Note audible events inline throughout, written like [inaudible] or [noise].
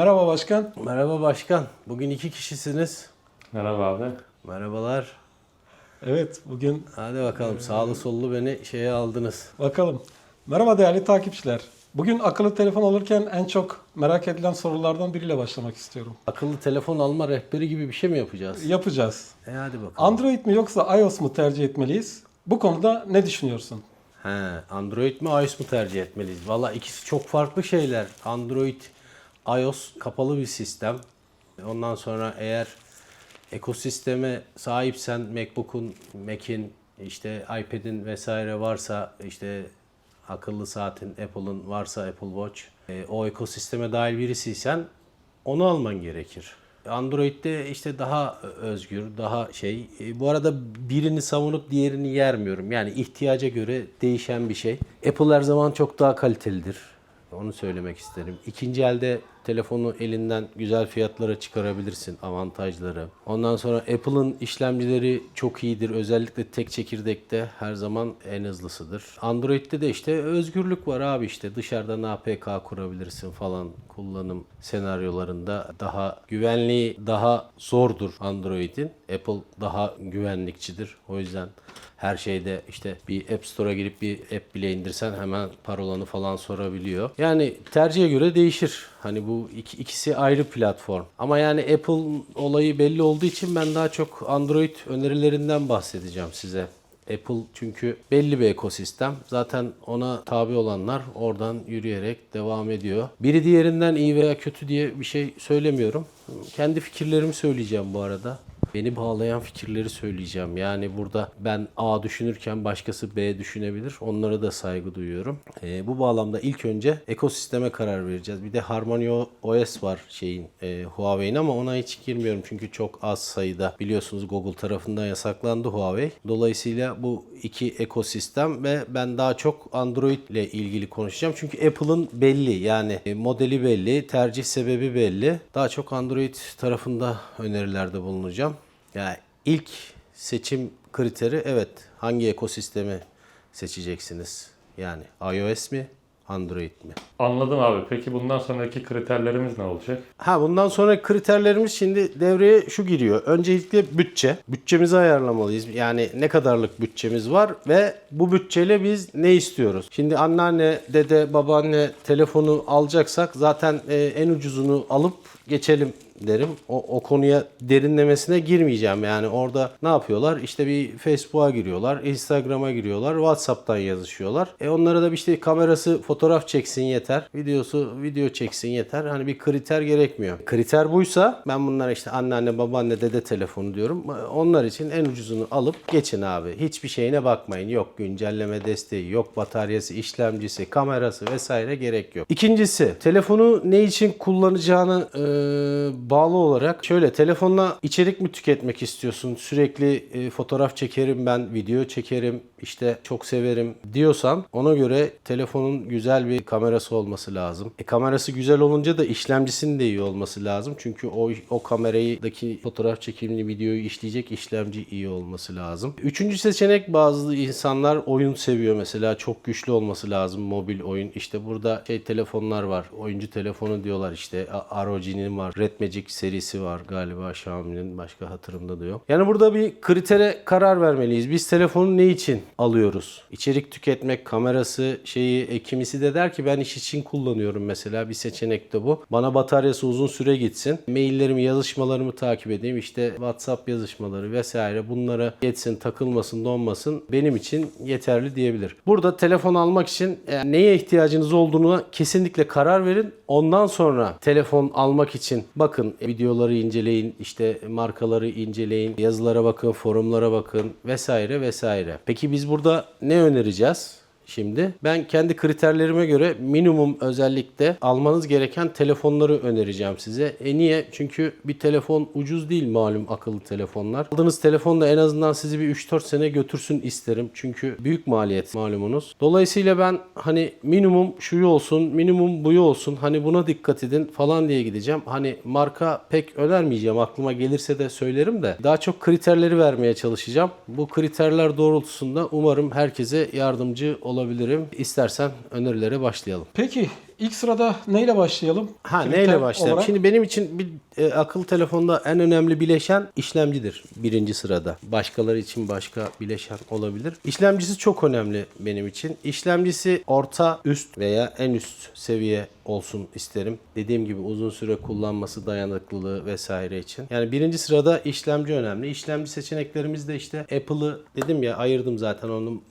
Merhaba başkan. Merhaba başkan. Bugün iki kişisiniz. Merhaba abi. Merhabalar. Evet bugün Hadi bakalım sağlı sollu beni şeye aldınız. bakalım. Merhaba değerli takipçiler. Bugün akıllı telefon alırken en çok merak edilen sorulardan biriyle başlamak istiyorum. Akıllı telefon alma rehberi gibi bir şey mi yapacağız? Yapacağız. E hadi bakalım. Android mi yoksa iOS mu tercih etmeliyiz? Bu konuda ne düşünüyorsun? He, Android mi iOS mu tercih etmeliyiz? Valla ikisi çok farklı şeyler. Android, iOS kapalı bir sistem. Ondan sonra eğer ekosisteme sahipsen MacBook'un, Mac'in, işte iPad'in vesaire varsa işte akıllı saatin Apple'ın varsa Apple Watch e, o ekosisteme dahil birisiysen onu alman gerekir. Android'de işte daha özgür, daha şey. E, Bu arada birini savunup diğerini yermiyorum. Yani ihtiyaca göre değişen bir şey. Apple her zaman çok daha kalitelidir. Onu söylemek isterim. İkinci elde telefonu elinden güzel fiyatlara çıkarabilirsin avantajları. Ondan sonra Apple'ın işlemcileri çok iyidir. Özellikle tek çekirdekte her zaman en hızlısıdır. Android'de de işte özgürlük var abi işte dışarıdan APK kurabilirsin falan kullanım senaryolarında daha güvenliği daha zordur Android'in. Apple daha güvenlikçidir. O yüzden her şeyde işte bir App Store'a girip bir app bile indirsen hemen parolanı falan sorabiliyor. Yani tercihe göre değişir. Hani bu iki- ikisi ayrı platform. Ama yani Apple olayı belli olduğu için ben daha çok Android önerilerinden bahsedeceğim size. Apple çünkü belli bir ekosistem. Zaten ona tabi olanlar oradan yürüyerek devam ediyor. Biri diğerinden iyi veya kötü diye bir şey söylemiyorum. Kendi fikirlerimi söyleyeceğim bu arada. Beni bağlayan fikirleri söyleyeceğim. Yani burada ben A düşünürken başkası B düşünebilir. Onlara da saygı duyuyorum. Ee, bu bağlamda ilk önce ekosisteme karar vereceğiz. Bir de Harmony OS var şeyin e, Huawei'in ama ona hiç girmiyorum çünkü çok az sayıda biliyorsunuz Google tarafından yasaklandı Huawei. Dolayısıyla bu iki ekosistem ve ben daha çok Android ile ilgili konuşacağım. Çünkü Apple'ın belli yani e, modeli belli, tercih sebebi belli. Daha çok Android tarafında önerilerde bulunacağım. Yani ilk seçim kriteri evet hangi ekosistemi seçeceksiniz? Yani iOS mi, Android mi? Anladım abi. Peki bundan sonraki kriterlerimiz ne olacak? Ha bundan sonra kriterlerimiz şimdi devreye şu giriyor. Öncelikle bütçe. Bütçemizi ayarlamalıyız. Yani ne kadarlık bütçemiz var ve bu bütçeyle biz ne istiyoruz? Şimdi anneanne, dede, babaanne telefonu alacaksak zaten e, en ucuzunu alıp geçelim derim. O, o konuya derinlemesine girmeyeceğim. Yani orada ne yapıyorlar? İşte bir Facebook'a giriyorlar, Instagram'a giriyorlar, WhatsApp'tan yazışıyorlar. E onlara da işte kamerası fotoğraf çeksin yeter. Videosu video çeksin yeter. Hani bir kriter gerekmiyor. Kriter buysa ben bunlara işte anneanne, babaanne, dede telefonu diyorum. Onlar için en ucuzunu alıp geçin abi. Hiçbir şeyine bakmayın. Yok güncelleme desteği, yok bataryası, işlemcisi, kamerası vesaire gerek yok. İkincisi telefonu ne için kullanacağını e, bağlı olarak şöyle telefonla içerik mi tüketmek istiyorsun? Sürekli e, fotoğraf çekerim ben, video çekerim, işte çok severim diyorsan ona göre telefonun güzel bir kamerası olması lazım. E, kamerası güzel olunca da işlemcisinin de iyi olması lazım. Çünkü o o kamerayı,daki fotoğraf çekimli videoyu işleyecek işlemci iyi olması lazım. Üçüncü seçenek bazı insanlar oyun seviyor mesela çok güçlü olması lazım mobil oyun. İşte burada şey telefonlar var. Oyuncu telefonu diyorlar işte ROG'nin var. Red Magic serisi var galiba Xiaomi'nin başka hatırımda da yok. Yani burada bir kritere karar vermeliyiz. Biz telefonu ne için alıyoruz? İçerik tüketmek, kamerası, şeyi, e, kimisi de der ki ben iş için kullanıyorum mesela. Bir seçenek de bu. Bana bataryası uzun süre gitsin. Maillerimi, yazışmalarımı takip edeyim. İşte WhatsApp yazışmaları vesaire bunlara geçsin, takılmasın, donmasın. Benim için yeterli diyebilir. Burada telefon almak için e, neye ihtiyacınız olduğuna kesinlikle karar verin. Ondan sonra telefon almak için bakın videoları inceleyin, işte markaları inceleyin, yazılara bakın, forumlara bakın vesaire vesaire. Peki biz burada ne önereceğiz? Şimdi ben kendi kriterlerime göre minimum özellikle almanız gereken telefonları önereceğim size. E niye? Çünkü bir telefon ucuz değil malum akıllı telefonlar. Aldığınız telefon da en azından sizi bir 3-4 sene götürsün isterim. Çünkü büyük maliyet malumunuz. Dolayısıyla ben hani minimum şuyu olsun, minimum buyu olsun. Hani buna dikkat edin falan diye gideceğim. Hani marka pek önermeyeceğim. Aklıma gelirse de söylerim de. Daha çok kriterleri vermeye çalışacağım. Bu kriterler doğrultusunda umarım herkese yardımcı olabilirim. İstersen önerilere başlayalım. Peki İlk sırada neyle başlayalım? Ha Kriter neyle başlayalım? olarak. Şimdi benim için bir e, akıllı telefonda en önemli bileşen işlemcidir birinci sırada. Başkaları için başka bileşen olabilir. İşlemcisi çok önemli benim için. İşlemcisi orta, üst veya en üst seviye olsun isterim. Dediğim gibi uzun süre kullanması, dayanıklılığı vesaire için. Yani birinci sırada işlemci önemli. İşlemci seçeneklerimiz de işte Apple'ı dedim ya ayırdım zaten onun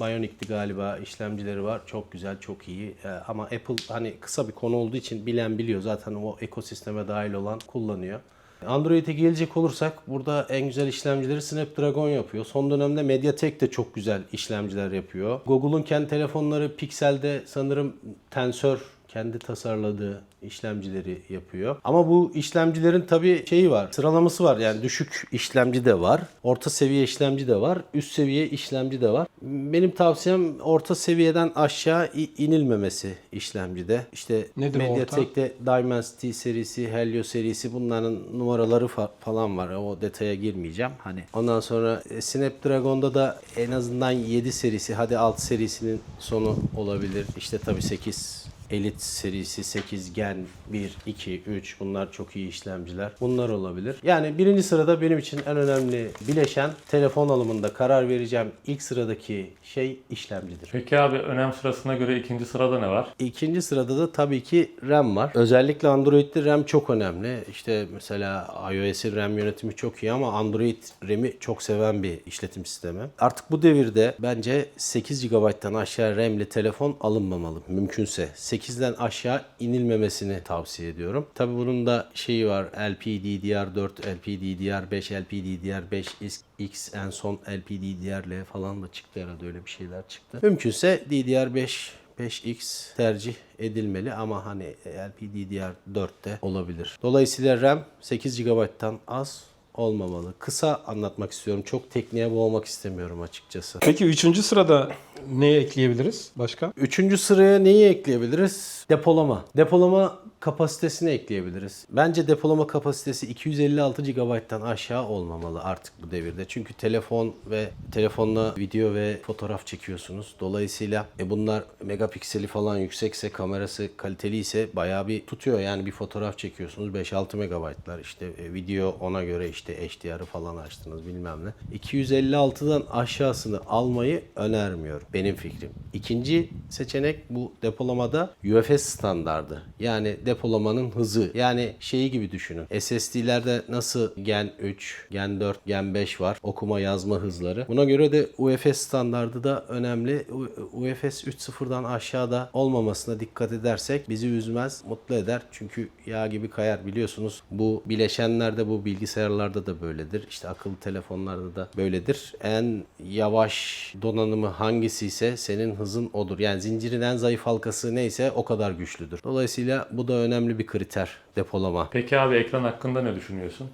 Bionic'ti galiba işlemcileri var. Çok güzel, çok iyi. Ee, ama Apple hani kısa bir konu olduğu için bilen biliyor. Zaten o ekosisteme dahil olan kullanıyor. Android'e gelecek olursak burada en güzel işlemcileri Snapdragon yapıyor. Son dönemde MediaTek de çok güzel işlemciler yapıyor. Google'un kendi telefonları Pixel'de sanırım Tensor kendi tasarladığı işlemcileri yapıyor. Ama bu işlemcilerin tabii şeyi var. Sıralaması var. Yani düşük işlemci de var. Orta seviye işlemci de var. Üst seviye işlemci de var. Benim tavsiyem orta seviyeden aşağı inilmemesi işlemcide. İşte Nedir orta? MediaTek'te Dimensity serisi, Helio serisi bunların numaraları fa- falan var. O detaya girmeyeceğim. Hani ondan sonra e, Snapdragon'da da en azından 7 serisi, hadi 6 serisinin sonu olabilir. İşte tabii 8 Elite serisi 8 Gen 1, 2, 3 bunlar çok iyi işlemciler. Bunlar olabilir. Yani birinci sırada benim için en önemli bileşen telefon alımında karar vereceğim ilk sıradaki şey işlemcidir. Peki abi önem sırasına göre ikinci sırada ne var? İkinci sırada da tabii ki RAM var. Özellikle Android'de RAM çok önemli. İşte mesela iOS'in RAM yönetimi çok iyi ama Android RAM'i çok seven bir işletim sistemi. Artık bu devirde bence 8 GB'dan aşağı RAM'li telefon alınmamalı. Mümkünse 8'den aşağı inilmemesini tavsiye ediyorum. Tabii bunun da şeyi var. LPDDR4, LPDDR5, LPDDR5X en son LPDDR falan da çıktı herhalde öyle bir şeyler çıktı. Mümkünse DDR5 5X tercih edilmeli ama hani LPDDR4'te olabilir. Dolayısıyla RAM 8 GB'tan az olmamalı. Kısa anlatmak istiyorum. Çok tekniğe boğmak istemiyorum açıkçası. Peki üçüncü sırada neye ekleyebiliriz başka? Üçüncü sıraya neyi ekleyebiliriz? Depolama. Depolama kapasitesini ekleyebiliriz. Bence depolama kapasitesi 256 GB'tan aşağı olmamalı artık bu devirde. Çünkü telefon ve telefonla video ve fotoğraf çekiyorsunuz. Dolayısıyla e bunlar megapikseli falan yüksekse, kamerası kaliteli ise bayağı bir tutuyor. Yani bir fotoğraf çekiyorsunuz 5-6 megabaytlar. İşte e, video ona göre işte HDR'ı falan açtınız bilmem ne. 256'dan aşağısını almayı önermiyorum. Benim fikrim. İkinci seçenek bu depolamada UFS standardı. Yani depolamanın hızı. Yani şeyi gibi düşünün. SSD'lerde nasıl Gen 3, Gen 4, Gen 5 var. Okuma yazma hızları. Buna göre de UFS standardı da önemli. UFS 3.0'dan aşağıda olmamasına dikkat edersek bizi üzmez, mutlu eder. Çünkü yağ gibi kayar biliyorsunuz. Bu bileşenlerde bu bilgisayarlarda da böyledir. İşte akıllı telefonlarda da böyledir. En yavaş donanımı hangisi ise senin hızın odur. Yani zincirin en zayıf halkası neyse o kadar güçlüdür. Dolayısıyla bu da önemli bir kriter depolama. Peki abi ekran hakkında ne düşünüyorsun?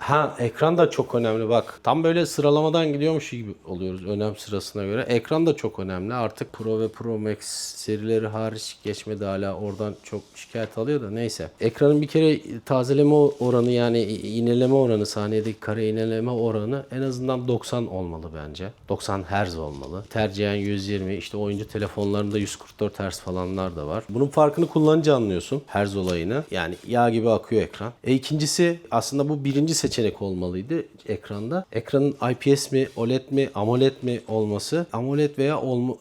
Ha ekran da çok önemli bak. Tam böyle sıralamadan gidiyormuş gibi oluyoruz önem sırasına göre. Ekran da çok önemli. Artık Pro ve Pro Max serileri hariç geçmedi hala oradan çok şikayet alıyor da neyse. Ekranın bir kere tazeleme oranı yani ineleme oranı saniyedeki kare ineleme oranı en azından 90 olmalı bence. 90 Hz olmalı. Tercihen 120 işte oyuncu telefonlarında 144 Hz falanlar da var. Bunun farkını kullanınca anlıyorsun Hz olayını. Yani yağ gibi akıyor ekran. E ikincisi aslında bu birinci seçenek olmalıydı ekranda. Ekranın IPS mi, OLED mi, AMOLED mi olması. AMOLED veya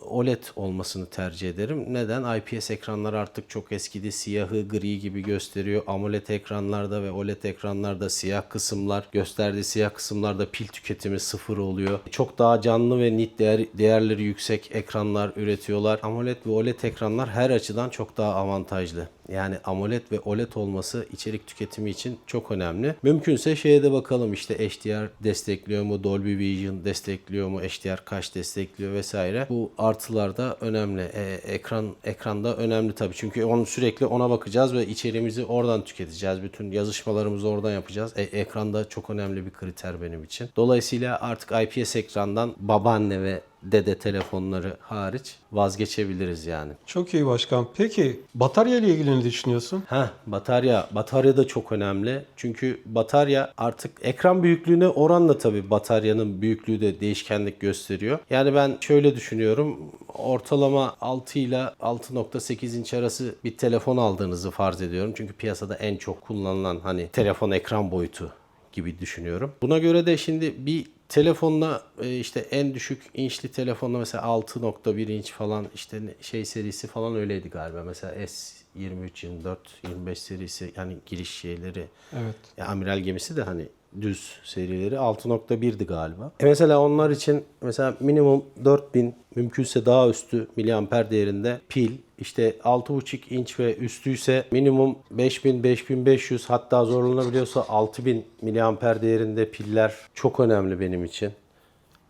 OLED olmasını tercih ederim. Neden? IPS ekranlar artık çok eskidi. Siyahı, gri gibi gösteriyor. AMOLED ekranlarda ve OLED ekranlarda siyah kısımlar gösterdiği siyah kısımlarda pil tüketimi sıfır oluyor. Çok daha canlı ve nit değer, değerleri yüksek ekranlar üretiyorlar. AMOLED ve OLED ekranlar her açıdan çok daha avantajlı. Yani AMOLED ve OLED olması içerik tüketimi için çok önemli. Mümkünse şeye de bakalım işte HDR destekliyor mu, Dolby Vision destekliyor mu, HDR kaç destekliyor vesaire. Bu artılar da önemli. E, ekran ekranda önemli tabii. Çünkü onu sürekli ona bakacağız ve içeriğimizi oradan tüketeceğiz. Bütün yazışmalarımızı oradan yapacağız. E, ekranda çok önemli bir kriter benim için. Dolayısıyla artık IPS ekrandan babaanne ve dede telefonları hariç vazgeçebiliriz yani. Çok iyi başkan. Peki batarya ile ilgili ne düşünüyorsun? Ha batarya. Batarya da çok önemli. Çünkü batarya artık ekran büyüklüğüne oranla tabii bataryanın büyüklüğü de değişkenlik gösteriyor. Yani ben şöyle düşünüyorum. Ortalama 6 ile 6.8 inç arası bir telefon aldığınızı farz ediyorum. Çünkü piyasada en çok kullanılan hani telefon ekran boyutu gibi düşünüyorum. Buna göre de şimdi bir telefonla e, işte en düşük inçli telefonla mesela 6.1 inç falan işte şey serisi falan öyleydi galiba. Mesela S23, 24, 25 serisi yani giriş şeyleri. Evet. Ya amiral gemisi de hani düz serileri 6.1'di galiba. E mesela onlar için mesela minimum 4000 mümkünse daha üstü miliamper değerinde pil işte 6.5 inç ve üstüyse minimum 5000 5500 hatta zorlanabiliyorsa 6000 miliamper değerinde piller çok önemli benim için.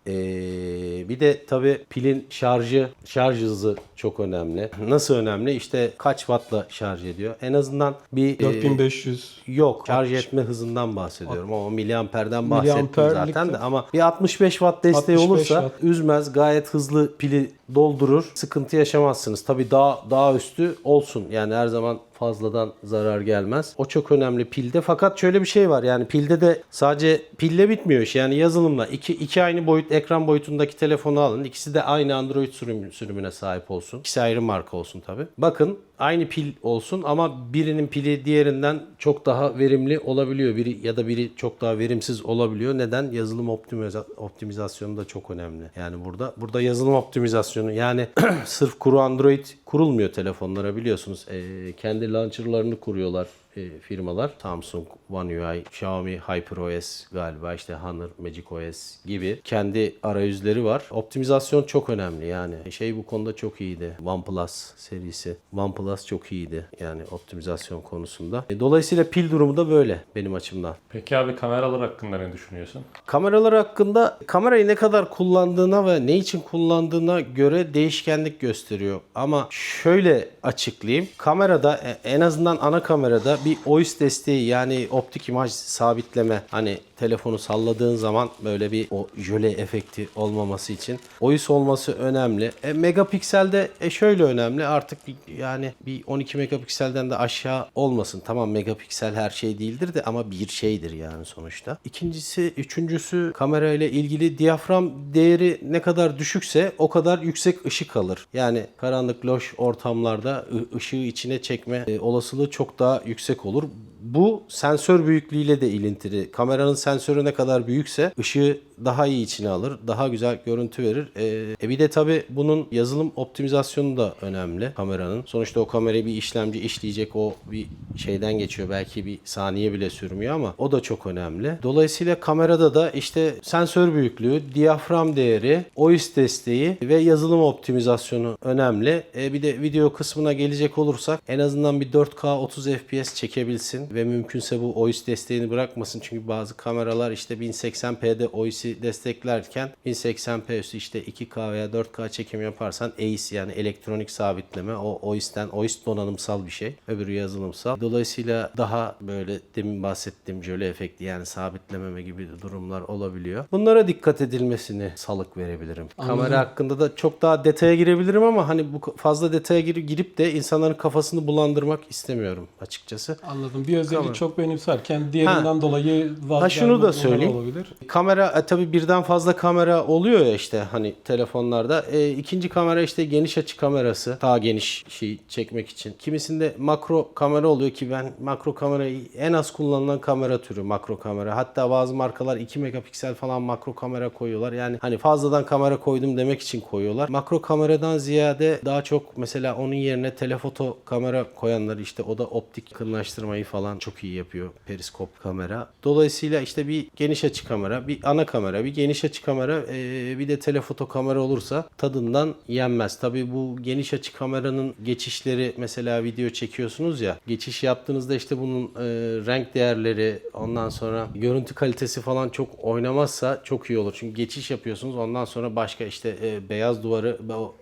Ee, bir de tabi pilin şarjı, şarj hızı çok önemli. Nasıl önemli? İşte kaç wattla şarj ediyor? En azından bir e, 4500. Yok şarj etme hızından bahsediyorum ama miliamperden bahsettim zaten de de- ama bir 65 watt desteği 65 olursa watt. üzmez gayet hızlı pili doldurur sıkıntı yaşamazsınız. Tabi daha daha üstü olsun yani her zaman fazladan zarar gelmez. O çok önemli pilde. Fakat şöyle bir şey var yani pilde de sadece pille bitmiyor iş. Yani yazılımla iki, iki aynı boyut ekran boyutundaki telefonu alın. İkisi de aynı Android sürüm, sürümüne sahip olsun. İkisi ayrı marka olsun tabi. Bakın aynı pil olsun ama birinin pili diğerinden çok daha verimli olabiliyor. Biri ya da biri çok daha verimsiz olabiliyor. Neden? Yazılım optimiza- optimizasyonu da çok önemli. Yani burada burada yazılım optimizasyonu yani [clears throat] sırf kuru Android kurulmuyor telefonlara biliyorsunuz. Ee, kendi launcherlarını kuruyorlar e, firmalar. Samsung, One UI, Xiaomi HyperOS galiba işte Honor, Magic OS gibi kendi arayüzleri var. Optimizasyon çok önemli yani. Şey bu konuda çok iyiydi. OnePlus serisi. OnePlus çok iyiydi yani optimizasyon konusunda. E, Dolayısıyla pil durumu da böyle benim açımdan. Peki abi kameralar hakkında ne düşünüyorsun? Kameralar hakkında kamerayı ne kadar kullandığına ve ne için kullandığına göre değişkenlik gösteriyor. Ama şöyle açıklayayım. Kamerada e, en azından ana kamerada bir OIS desteği yani optik imaj sabitleme hani telefonu salladığın zaman böyle bir o jöle efekti olmaması için OIS olması önemli. E, megapikselde e, şöyle önemli artık yani bir 12 megapikselden de aşağı olmasın. Tamam megapiksel her şey değildir de ama bir şeydir yani sonuçta. İkincisi, üçüncüsü kamera ile ilgili diyafram değeri ne kadar düşükse o kadar yüksek ışık alır. Yani karanlık loş ortamlarda ışığı içine çekme e, olasılığı çok daha yüksek olur. Bu sensör büyüklüğüyle de ilintili. Kameranın sensörü ne kadar büyükse ışığı daha iyi içine alır. Daha güzel görüntü verir. Ee, e bir de tabi bunun yazılım optimizasyonu da önemli kameranın. Sonuçta o kamerayı bir işlemci işleyecek o bir şeyden geçiyor. Belki bir saniye bile sürmüyor ama o da çok önemli. Dolayısıyla kamerada da işte sensör büyüklüğü, diyafram değeri, OIS desteği ve yazılım optimizasyonu önemli. E bir de video kısmına gelecek olursak en azından bir 4K 30 FPS çekebilsin ve mümkünse bu OIS desteğini bırakmasın. Çünkü bazı kameralar işte 1080p'de OIS'i desteklerken 1080p üstü işte 2K veya 4K çekim yaparsan AIS yani elektronik sabitleme o OIS'ten OIS donanımsal bir şey. Öbürü yazılımsal. Dolayısıyla daha böyle demin bahsettiğim jöle efekti yani sabitlememe gibi durumlar olabiliyor. Bunlara dikkat edilmesini salık verebilirim. Kamera hakkında da çok daha detaya girebilirim ama hani bu fazla detaya gir- girip de insanların kafasını bulandırmak istemiyorum açıkçası. Anladım. Bir özelliği Kamera. çok benimserken diğerinden dolayı vazgeçme Ha, şunu da söyleyeyim. Olabilir. Kamera e, tabii birden fazla kamera oluyor ya işte hani telefonlarda. E, ikinci kamera işte geniş açı kamerası. Daha geniş şey çekmek için. Kimisinde makro kamera oluyor ki ben makro kamerayı en az kullanılan kamera türü makro kamera. Hatta bazı markalar 2 megapiksel falan makro kamera koyuyorlar. Yani hani fazladan kamera koydum demek için koyuyorlar. Makro kameradan ziyade daha çok mesela onun yerine telefoto kamera koyanlar işte o da optik yakınlaştırmayı falan çok iyi yapıyor. Periskop kamera. Dolayısıyla işte bir geniş açı kamera, bir ana kamera, bir geniş açı kamera, eee, bir de telefoto kamera olursa tadından yenmez. Tabii bu geniş açı kameranın geçişleri mesela video çekiyorsunuz ya. Geçiş yaptığınızda işte bunun eee, renk değerleri ondan sonra görüntü kalitesi falan çok oynamazsa çok iyi olur. Çünkü geçiş yapıyorsunuz ondan sonra başka işte eee, beyaz duvarı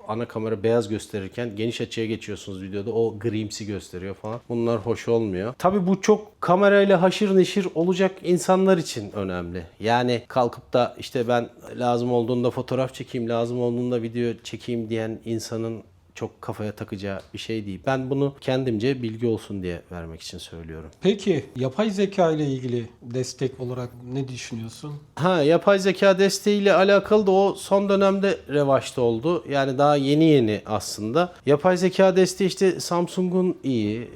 ana kamera beyaz gösterirken geniş açıya geçiyorsunuz videoda o grimsi gösteriyor falan. Bunlar hoş olmuyor. Tabii bu bu çok kamerayla haşır neşir olacak insanlar için önemli. Yani kalkıp da işte ben lazım olduğunda fotoğraf çekeyim, lazım olduğunda video çekeyim diyen insanın çok kafaya takacağı bir şey değil. Ben bunu kendimce bilgi olsun diye vermek için söylüyorum. Peki yapay zeka ile ilgili destek olarak ne düşünüyorsun? Ha yapay zeka desteğiyle alakalı da o son dönemde revaçta oldu. Yani daha yeni yeni aslında. Yapay zeka desteği işte Samsung'un iyi.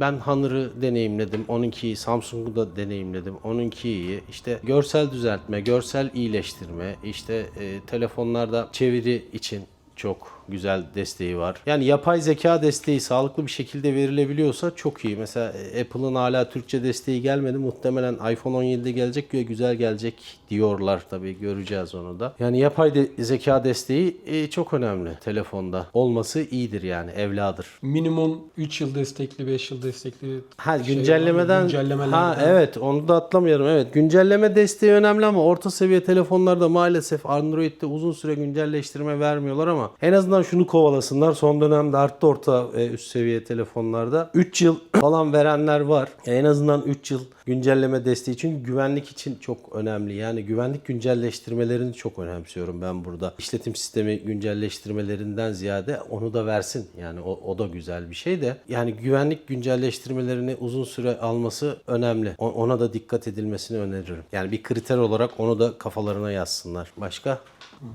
Ben Honor'ı deneyimledim. Onunki iyi. Samsung'u da deneyimledim. Onunki iyi. İşte görsel düzeltme, görsel iyileştirme, işte e, telefonlarda çeviri için çok güzel desteği var. Yani yapay zeka desteği sağlıklı bir şekilde verilebiliyorsa çok iyi. Mesela e, Apple'ın hala Türkçe desteği gelmedi. Muhtemelen iPhone 17'de gelecek ve güzel gelecek diyorlar tabii göreceğiz onu da. Yani yapay de- zeka desteği e, çok önemli telefonda. Olması iyidir yani evladır. Minimum 3 yıl destekli, 5 yıl destekli Ha şey güncellemeden ha evet onu da atlamayalım. Evet güncelleme desteği önemli ama orta seviye telefonlarda maalesef Android'de uzun süre güncelleştirme vermiyorlar ama en azından şunu kovalasınlar. Son dönemde arttı orta e, üst seviye telefonlarda. 3 yıl [clears throat] falan verenler var. En azından 3 yıl güncelleme desteği için güvenlik için çok önemli. Yani güvenlik güncelleştirmelerini çok önemsiyorum ben burada. İşletim sistemi güncelleştirmelerinden ziyade onu da versin. Yani o, o da güzel bir şey de. Yani güvenlik güncelleştirmelerini uzun süre alması önemli. O- ona da dikkat edilmesini öneririm. Yani bir kriter olarak onu da kafalarına yazsınlar. Başka?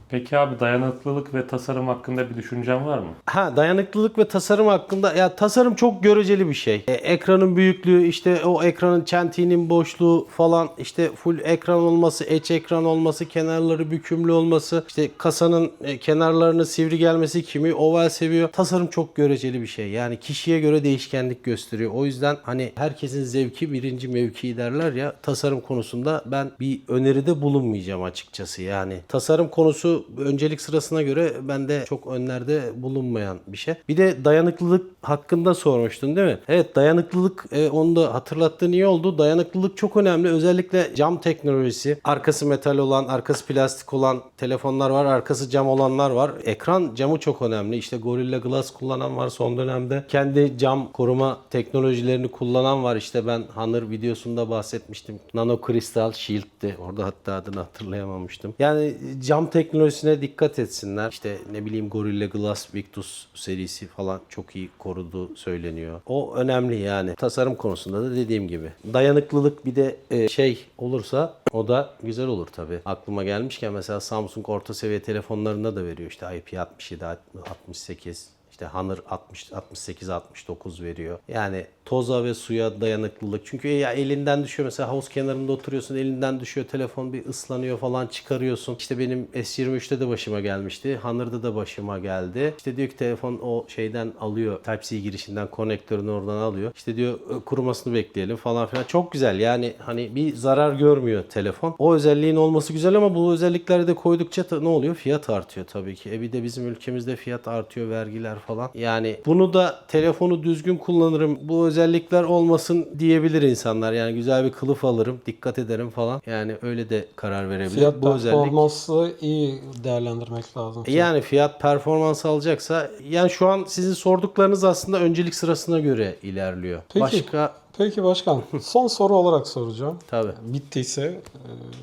Peki abi dayanıklılık ve tasarım hakkında bir düşüncen var mı? Ha dayanıklılık ve tasarım hakkında ya tasarım çok göreceli bir şey. E, ekranın büyüklüğü işte o ekranın çentiğinin boşluğu falan işte full ekran olması, eç ekran olması, kenarları bükümlü olması, işte kasanın e, kenarlarını sivri gelmesi, kimi oval seviyor. Tasarım çok göreceli bir şey. Yani kişiye göre değişkenlik gösteriyor. O yüzden hani herkesin zevki birinci mevki derler ya tasarım konusunda ben bir öneride bulunmayacağım açıkçası. Yani tasarım konusu öncelik sırasına göre bende çok önlerde bulunmayan bir şey. Bir de dayanıklılık hakkında sormuştun değil mi? Evet dayanıklılık e, onu da hatırlattığın iyi oldu. Dayanıklılık çok önemli. Özellikle cam teknolojisi. Arkası metal olan, arkası plastik olan telefonlar var. Arkası cam olanlar var. Ekran camı çok önemli. İşte Gorilla Glass kullanan var son dönemde. Kendi cam koruma teknolojilerini kullanan var. İşte ben Honor videosunda bahsetmiştim. Nano Crystal Shield'ti. Orada hatta adını hatırlayamamıştım. Yani cam teknolojisine dikkat etsinler. İşte ne bileyim Gorilla Glass Victus serisi falan çok iyi korudu söyleniyor. O önemli yani. Tasarım konusunda da dediğim gibi. Dayanıklılık bir de e, şey olursa o da güzel olur tabii. Aklıma gelmişken mesela Samsung orta seviye telefonlarında da veriyor. İşte IP67, 68, işte Honor 60, 68, 69 veriyor. Yani toza ve suya dayanıklılık. Çünkü ya elinden düşüyor mesela havuz kenarında oturuyorsun elinden düşüyor telefon bir ıslanıyor falan çıkarıyorsun. İşte benim S23'te de başıma gelmişti. Honor'da da başıma geldi. İşte diyor ki telefon o şeyden alıyor. Type-C girişinden konektörünü oradan alıyor. İşte diyor "Ö, kurumasını bekleyelim falan filan. Çok güzel yani hani bir zarar görmüyor telefon. O özelliğin olması güzel ama bu özellikleri de koydukça ne oluyor? Fiyat artıyor tabii ki. E bir de bizim ülkemizde fiyat artıyor vergiler falan. Yani bunu da telefonu düzgün kullanırım. Bu özellikler olmasın diyebilir insanlar. Yani güzel bir kılıf alırım, dikkat ederim falan. Yani öyle de karar verebilir. Fiyat bu özellik performansı iyi değerlendirmek lazım. yani fiyat performans alacaksa yani şu an sizin sorduklarınız aslında öncelik sırasına göre ilerliyor. Peki. Başka Peki başkan son soru olarak soracağım. tabii. Bittiyse.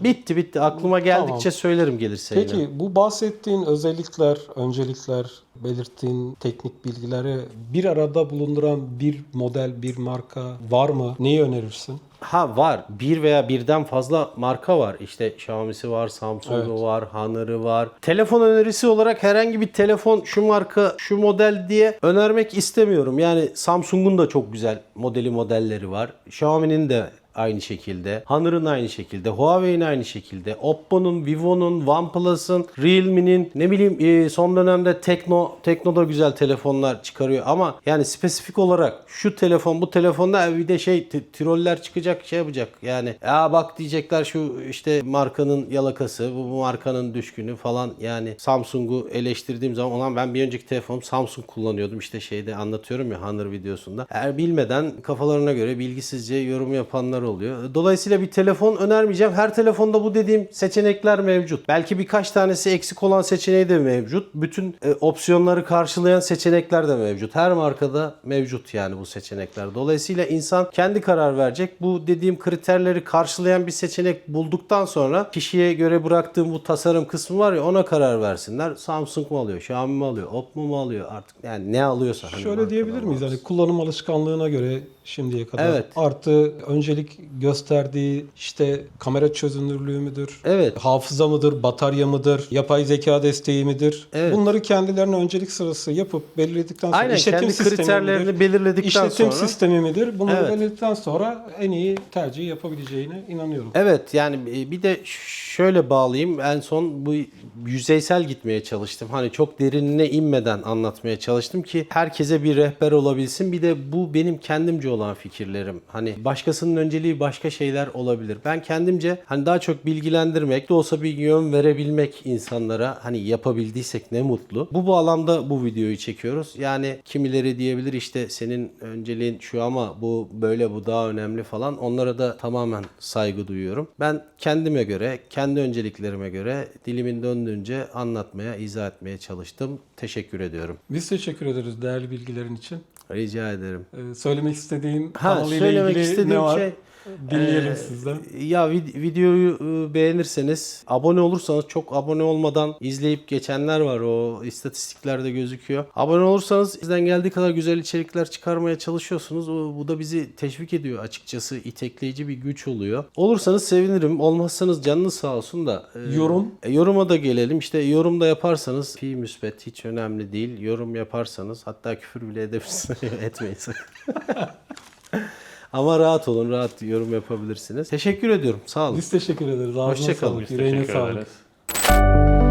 e, Bitti bitti. Aklıma geldikçe Tamam. söylerim gelirse yine. Peki bu bahsettiğin özellikler, öncelikler, belirttiğin teknik bilgileri bir arada bulunduran bir model, bir marka var mı? Neyi önerirsin? Ha var. Bir veya birden fazla marka var. İşte Xiaomi'si var, Samsung'u Evet. var, Honor'ı var. Telefon önerisi olarak herhangi bir telefon şu marka, şu model diye önermek istemiyorum. Yani Samsung'un da çok güzel modeli modelleri var. Xiaomi'nin de aynı şekilde. Honor'ın aynı şekilde. Huawei'nin aynı şekilde. Oppo'nun, Vivo'nun, OnePlus'ın, Realme'nin ne bileyim e, son dönemde Tekno, Tekno da güzel telefonlar çıkarıyor ama yani spesifik olarak şu telefon bu telefonda bir de şey troller çıkacak şey yapacak yani ya bak diyecekler şu işte markanın yalakası bu, bu markanın düşkünü falan yani Samsung'u eleştirdiğim zaman olan ben bir önceki telefonum Samsung kullanıyordum işte şeyde anlatıyorum ya Honor videosunda. Eğer bilmeden kafalarına göre bilgisizce yorum yapanlar oluyor. Dolayısıyla bir telefon önermeyeceğim. Her telefonda bu dediğim seçenekler mevcut. Belki birkaç tanesi eksik olan seçeneği de mevcut. Bütün e, opsiyonları karşılayan seçenekler de mevcut. Her markada mevcut yani bu seçenekler. Dolayısıyla insan kendi karar verecek. Bu dediğim kriterleri karşılayan bir seçenek bulduktan sonra kişiye göre bıraktığım bu tasarım kısmı var ya ona karar versinler. Samsung mu alıyor, Xiaomi mi alıyor, Oppo mu alıyor artık yani ne alıyorsa. hani Şöyle diyebilir miyiz? Hani kullanım alışkanlığına göre şimdiye kadar Evet. artı öncelik gösterdiği işte kamera çözünürlüğü müdür? Evet. Hafıza mıdır? Batarya mıdır? Yapay zeka desteği midir? Evet. Bunları kendilerine öncelik sırası yapıp belirledikten sonra Aynen işletim kendi kriterlerini midir? belirledikten İşletim sonra. sistemi midir? Bunları Evet. belirledikten sonra en iyi tercihi yapabileceğine inanıyorum. Evet yani bir de şöyle bağlayayım. En son bu yüzeysel gitmeye çalıştım. Hani çok derinine inmeden anlatmaya çalıştım ki herkese bir rehber olabilsin. Bir de bu benim kendimce olan fikirlerim. Hani başkasının önceliği başka şeyler olabilir. Ben kendimce hani daha çok bilgilendirmek de olsa bir yön verebilmek insanlara hani yapabildiysek ne mutlu. Bu bağlamda bu videoyu çekiyoruz. Yani kimileri diyebilir işte senin önceliğin şu ama bu böyle bu daha önemli falan. Onlara da tamamen saygı duyuyorum. Ben kendime göre, kendi önceliklerime göre dilimin döndüğünce anlatmaya, izah etmeye çalıştım. Teşekkür ediyorum. Biz teşekkür ederiz değerli bilgilerin için. Rica ederim. Ee, söylemek istediğin Ha, söylemek ilgili istediğim ne var? şey Dinleyelim Ee, sizden. Ya vid- videoyu e, beğenirseniz, abone olursanız çok abone olmadan izleyip geçenler var o istatistiklerde gözüküyor. Abone olursanız bizden geldiği kadar güzel içerikler çıkarmaya çalışıyorsunuz. O, bu da bizi teşvik ediyor açıkçası. itekleyici bir güç oluyor. Olursanız sevinirim. Olmazsanız canınız sağ olsun da. e, Yorum? e, yoruma da gelelim. İşte yorum da yaparsanız fi müspet hiç önemli değil. Yorum yaparsanız hatta küfür bile edebilirsiniz. [laughs] Etmeyin sakın. [laughs] Ama rahat olun, rahat yorum yapabilirsiniz. Teşekkür ediyorum. Sağ olun. Biz teşekkür ederiz. Ağzına Hoşça kalın. sağlık. Biz Yüreğine teşekkür sağlık. ederiz.